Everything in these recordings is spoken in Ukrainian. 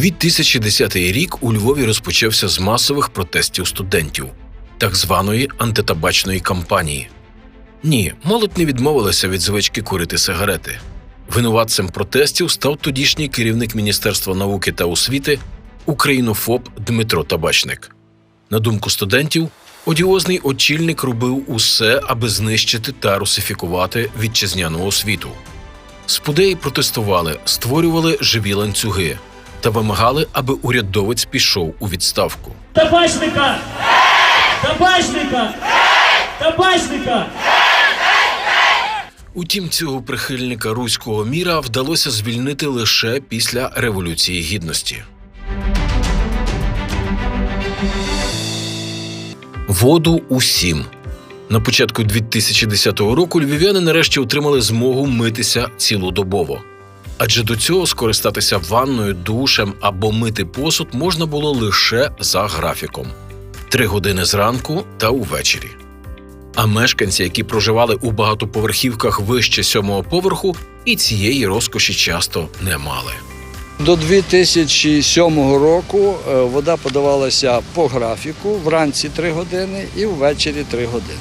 2010 рік у Львові розпочався з масових протестів студентів, так званої антитабачної кампанії. Ні, молодь не відмовилася від звички курити сигарети. Винуватцем протестів став тодішній керівник Міністерства науки та освіти українофоб Дмитро Табачник. На думку студентів, одіозний очільник робив усе, аби знищити та русифікувати вітчизняну освіту. Спудеї протестували, створювали живі ланцюги та вимагали, аби урядовець пішов у відставку. Табачника! Табачника! Табачника! Утім, цього прихильника руського міра вдалося звільнити лише після Революції Гідності. Воду усім. На початку 2010 року львів'яни нарешті отримали змогу митися цілодобово. Адже до цього скористатися ванною, душем або мити посуд можна було лише за графіком три години зранку та увечері. А мешканці, які проживали у багатоповерхівках вище сьомого поверху, і цієї розкоші часто не мали. До 2007 року е, вода подавалася по графіку вранці 3 години і ввечері 3 години.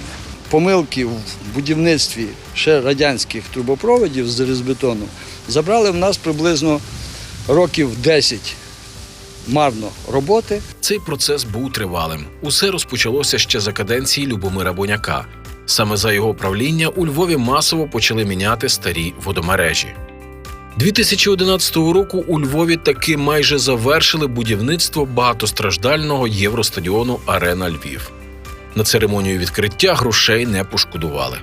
Помилки в будівництві ще радянських трубопроводів з залізбетону забрали в нас приблизно років 10 марно роботи. Цей процес був тривалим. Усе розпочалося ще за каденції Любомира Боняка. Саме за його правління у Львові масово почали міняти старі водомережі. 2011 року у Львові таки майже завершили будівництво багатостраждального євростадіону Арена Львів. На церемонію відкриття грошей не пошкодували.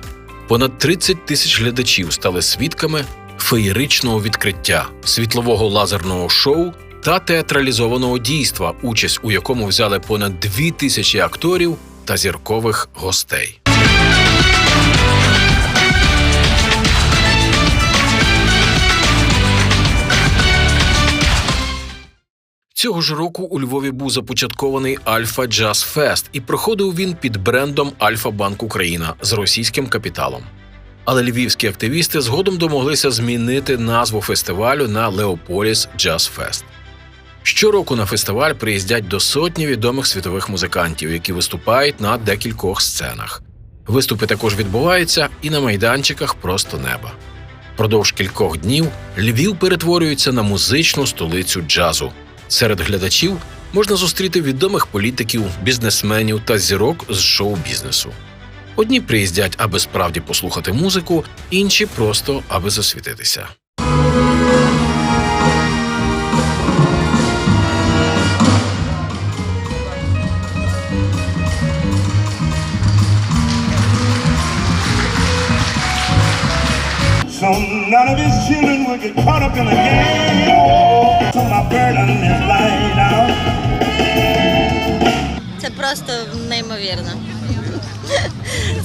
Понад 30 тисяч глядачів стали свідками феєричного відкриття, світлового лазерного шоу та театралізованого дійства, участь у якому взяли понад 2 тисячі акторів та зіркових гостей. Цього ж року у Львові був започаткований Альфа Джаз Фест, і проходив він під брендом Альфа Банк Україна з російським капіталом. Але львівські активісти згодом домоглися змінити назву фестивалю на Леополіс Джаз Фест. Щороку на фестиваль приїздять до сотні відомих світових музикантів, які виступають на декількох сценах. Виступи також відбуваються і на майданчиках просто неба. Продовж кількох днів Львів перетворюється на музичну столицю джазу. Серед глядачів можна зустріти відомих політиків, бізнесменів та зірок з шоу-бізнесу. Одні приїздять, аби справді послухати музику, інші просто аби засвітитися. So none of his children will get caught up in the game. So my burden is laid out. Це просто неймовірно.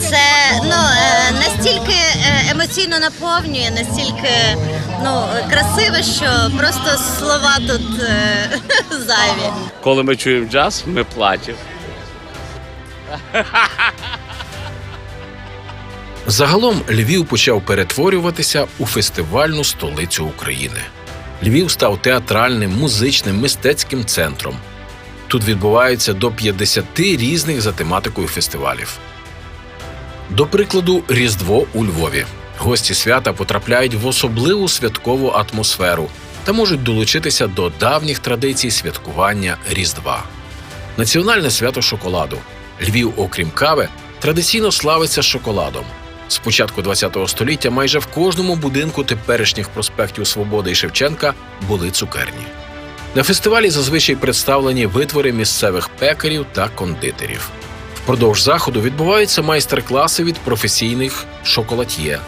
Це ну е, настільки е, емоційно наповнює, настільки ну красиво, що просто слова тут е, зайві. Коли ми чуємо джаз, ми плачемо. Загалом Львів почав перетворюватися у фестивальну столицю України. Львів став театральним, музичним, мистецьким центром. Тут відбувається до 50 різних за тематикою фестивалів. До прикладу, Різдво у Львові. Гості свята потрапляють в особливу святкову атмосферу та можуть долучитися до давніх традицій святкування Різдва. Національне свято шоколаду. Львів, окрім кави, традиційно славиться шоколадом. З початку ХХ століття майже в кожному будинку теперішніх проспектів Свободи і Шевченка були цукерні. На фестивалі зазвичай представлені витвори місцевих пекарів та кондитерів. Впродовж заходу відбуваються майстер-класи від професійних шоколад'є.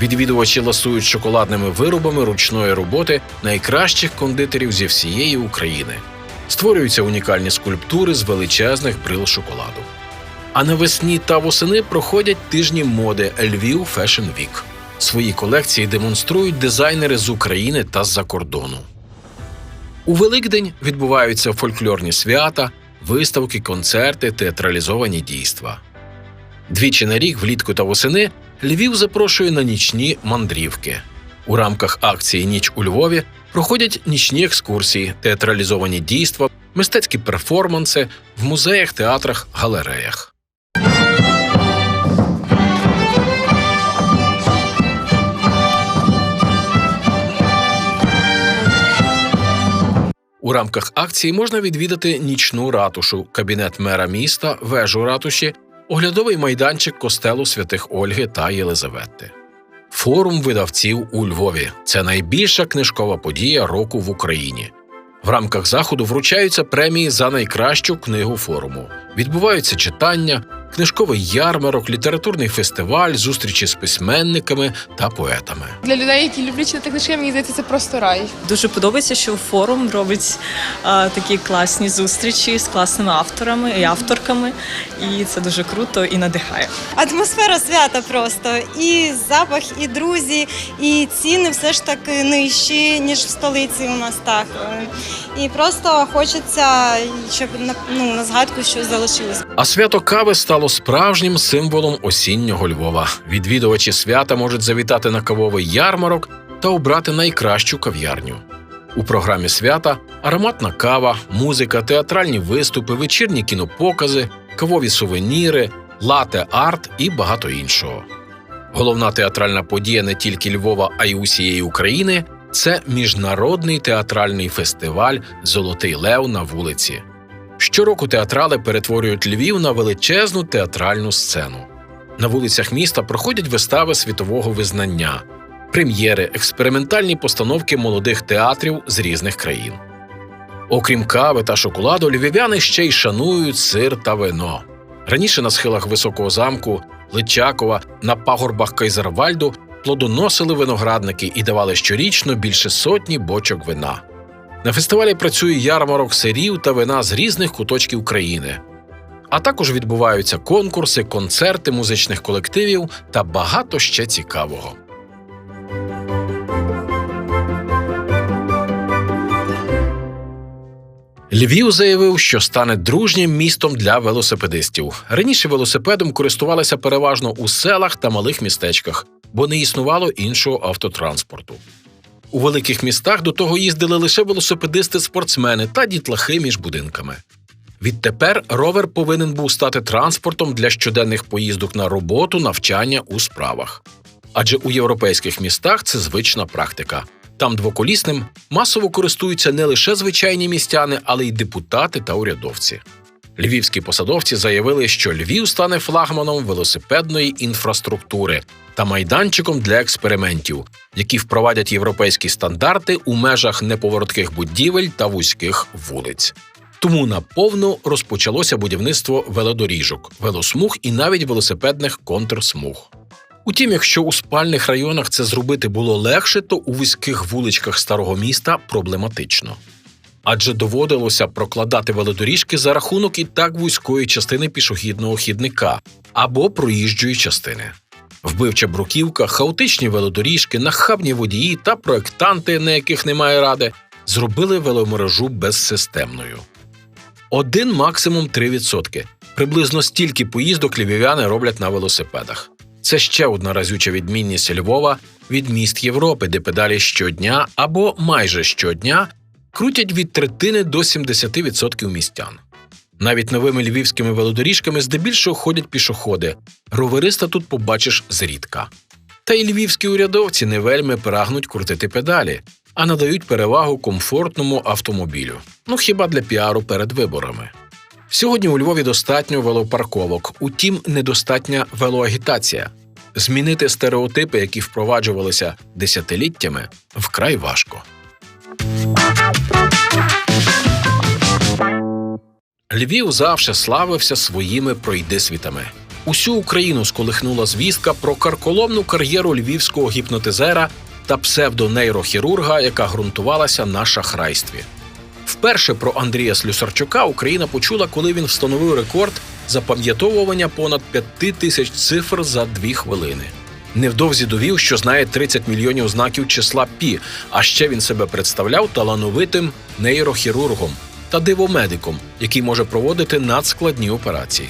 Відвідувачі ласують шоколадними виробами ручної роботи найкращих кондитерів зі всієї України. Створюються унікальні скульптури з величезних брил шоколаду. А навесні та восени проходять тижні моди Львів Fashion Week. Свої колекції демонструють дизайнери з України та з-за кордону. У Великдень відбуваються фольклорні свята, виставки, концерти, театралізовані дійства. Двічі на рік, влітку та восени, Львів запрошує на нічні мандрівки. У рамках акції Ніч у Львові проходять нічні екскурсії, театралізовані дійства, мистецькі перформанси в музеях, театрах, галереях. У рамках акції можна відвідати нічну ратушу, кабінет мера міста, вежу ратуші, оглядовий майданчик костелу святих Ольги та Єлизавети. Форум видавців у Львові це найбільша книжкова подія року в Україні. В рамках заходу вручаються премії за найкращу книгу форуму. Відбуваються читання, книжковий ярмарок, літературний фестиваль, зустрічі з письменниками та поетами. Для людей, які люблять читати книжки, мені здається, це просто рай. Дуже подобається, що форум робить а, такі класні зустрічі з класними авторами і авторками, і це дуже круто і надихає. Атмосфера свята просто і запах, і друзі, і ціни все ж таки нижчі, ніж в столиці у нас так. І просто хочеться, щоб на, ну, на згадку щось залишилось. А свято кави стало справжнім символом осіннього Львова. Відвідувачі свята можуть завітати на кавовий ярмарок та обрати найкращу кав'ярню. У програмі свята ароматна кава, музика, театральні виступи, вечірні кінопокази, кавові сувеніри, лате арт і багато іншого. Головна театральна подія не тільки Львова, а й усієї України це міжнародний театральний фестиваль Золотий Лев на вулиці. Щороку театрали перетворюють Львів на величезну театральну сцену. На вулицях міста проходять вистави світового визнання, прем'єри, експериментальні постановки молодих театрів з різних країн. Окрім кави та шоколаду, львів'яни ще й шанують сир та вино. Раніше на схилах високого замку Личакова на пагорбах Кайзервальду плодоносили виноградники і давали щорічно більше сотні бочок вина. На фестивалі працює ярмарок сирів та вина з різних куточків країни. А також відбуваються конкурси, концерти музичних колективів та багато ще цікавого. Львів заявив, що стане дружнім містом для велосипедистів. Раніше велосипедом користувалися переважно у селах та малих містечках, бо не існувало іншого автотранспорту. У великих містах до того їздили лише велосипедисти-спортсмени та дітлахи між будинками. Відтепер ровер повинен був стати транспортом для щоденних поїздок на роботу, навчання у справах. Адже у європейських містах це звична практика. Там двоколісним масово користуються не лише звичайні містяни, але й депутати та урядовці. Львівські посадовці заявили, що Львів стане флагманом велосипедної інфраструктури та майданчиком для експериментів, які впровадять європейські стандарти у межах неповоротких будівель та вузьких вулиць. Тому наповну розпочалося будівництво велодоріжок, велосмуг і навіть велосипедних контрсмуг. Утім, якщо у спальних районах це зробити було легше, то у вузьких вуличках старого міста проблематично. Адже доводилося прокладати велодоріжки за рахунок і так вузької частини пішохідного хідника або проїжджої частини. Вбивча бруківка, хаотичні велодоріжки, нахабні водії та проектанти, на яких немає ради, зробили веломережу безсистемною. Один максимум 3%. Приблизно стільки поїздок львів'яни роблять на велосипедах. Це ще одна разюча відмінність Львова від міст Європи, де педалі щодня або майже щодня крутять від третини до 70% містян. Навіть новими львівськими велодоріжками здебільшого ходять пішоходи. Ровериста тут побачиш зрідка. Та й львівські урядовці не вельми прагнуть крутити педалі, а надають перевагу комфортному автомобілю. Ну хіба для піару перед виборами. Сьогодні у Львові достатньо велопарковок, утім, недостатня велоагітація. Змінити стереотипи, які впроваджувалися десятиліттями, вкрай важко. Львів завжди славився своїми пройдисвітами. Усю Україну сколихнула звістка про карколомну кар'єру львівського гіпнотизера та псевдонейрохірурга, яка ґрунтувалася на шахрайстві. Вперше про Андрія Слюсарчука Україна почула, коли він встановив рекорд запам'ятовування понад п'яти тисяч цифр за дві хвилини. Невдовзі довів, що знає 30 мільйонів знаків числа пі, а ще він себе представляв талановитим нейрохірургом та дивомедиком, який може проводити надскладні операції.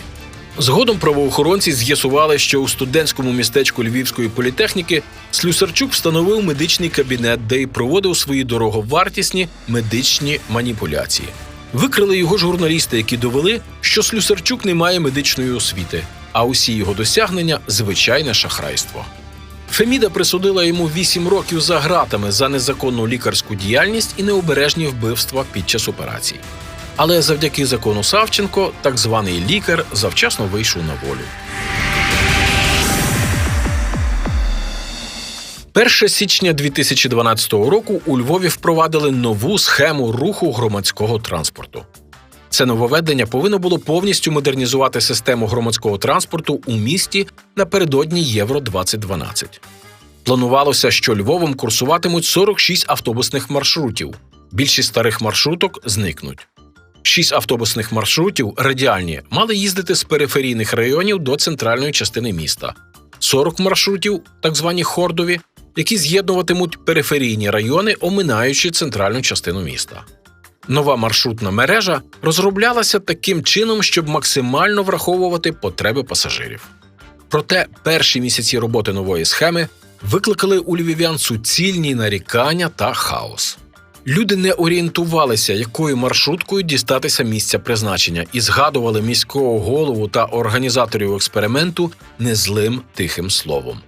Згодом правоохоронці з'ясували, що у студентському містечку Львівської політехніки Слюсарчук встановив медичний кабінет, де й проводив свої дороговартісні медичні маніпуляції. Викрили його журналісти, які довели, що Слюсарчук не має медичної освіти, а усі його досягнення звичайне шахрайство. Феміда присудила йому 8 років за ґратами за незаконну лікарську діяльність і необережні вбивства під час операцій. Але завдяки закону Савченко, так званий лікар завчасно вийшов на волю. 1 січня 2012 року у Львові впровадили нову схему руху громадського транспорту. Це нововведення повинно було повністю модернізувати систему громадського транспорту у місті напередодні Євро 2012. Планувалося, що Львовом курсуватимуть 46 автобусних маршрутів. Більшість старих маршруток зникнуть. Шість автобусних маршрутів радіальні мали їздити з периферійних районів до центральної частини міста. 40 маршрутів, так звані хордові, які з'єднуватимуть периферійні райони, оминаючи центральну частину міста. Нова маршрутна мережа розроблялася таким чином, щоб максимально враховувати потреби пасажирів. Проте перші місяці роботи нової схеми викликали у львів'ян суцільні нарікання та хаос. Люди не орієнтувалися, якою маршруткою дістатися місця призначення, і згадували міського голову та організаторів експерименту незлим тихим словом.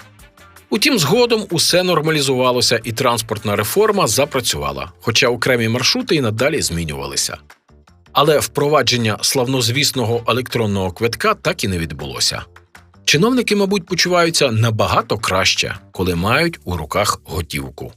Утім, згодом усе нормалізувалося, і транспортна реформа запрацювала, хоча окремі маршрути і надалі змінювалися. Але впровадження славнозвісного електронного квитка так і не відбулося. Чиновники, мабуть, почуваються набагато краще, коли мають у руках готівку.